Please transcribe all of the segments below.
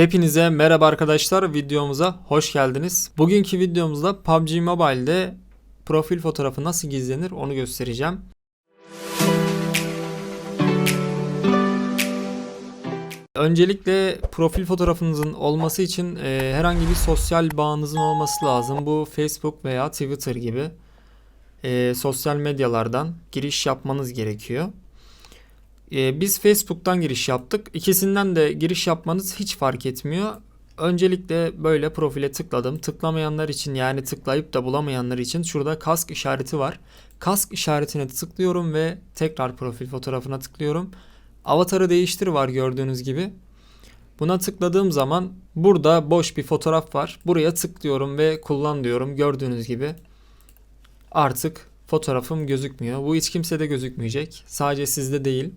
Hepinize merhaba arkadaşlar videomuza hoş geldiniz. Bugünkü videomuzda PUBG Mobile'de profil fotoğrafı nasıl gizlenir onu göstereceğim. Öncelikle profil fotoğrafınızın olması için e, herhangi bir sosyal bağınızın olması lazım. Bu Facebook veya Twitter gibi e, sosyal medyalardan giriş yapmanız gerekiyor. E, biz Facebook'tan giriş yaptık. İkisinden de giriş yapmanız hiç fark etmiyor. Öncelikle böyle profile tıkladım. Tıklamayanlar için yani tıklayıp da bulamayanlar için şurada kask işareti var. Kask işaretine tıklıyorum ve tekrar profil fotoğrafına tıklıyorum. Avatarı değiştir var gördüğünüz gibi. Buna tıkladığım zaman burada boş bir fotoğraf var. Buraya tıklıyorum ve kullan diyorum. Gördüğünüz gibi artık fotoğrafım gözükmüyor. Bu hiç kimsede gözükmeyecek. Sadece sizde değil.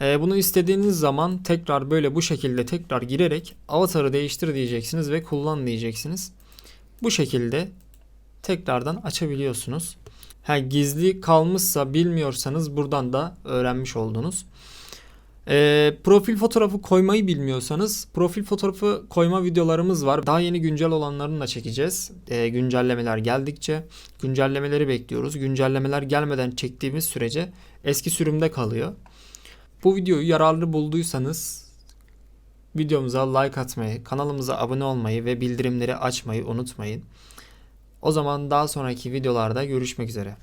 Ee, bunu istediğiniz zaman tekrar böyle bu şekilde tekrar girerek avatarı değiştir diyeceksiniz ve kullan diyeceksiniz. Bu şekilde tekrardan açabiliyorsunuz. Ha, gizli kalmışsa bilmiyorsanız buradan da öğrenmiş oldunuz. Ee, profil fotoğrafı koymayı bilmiyorsanız profil fotoğrafı koyma videolarımız var. Daha yeni güncel olanlarını da çekeceğiz. Ee, güncellemeler geldikçe güncellemeleri bekliyoruz. Güncellemeler gelmeden çektiğimiz sürece eski sürümde kalıyor. Bu videoyu yararlı bulduysanız videomuza like atmayı, kanalımıza abone olmayı ve bildirimleri açmayı unutmayın. O zaman daha sonraki videolarda görüşmek üzere.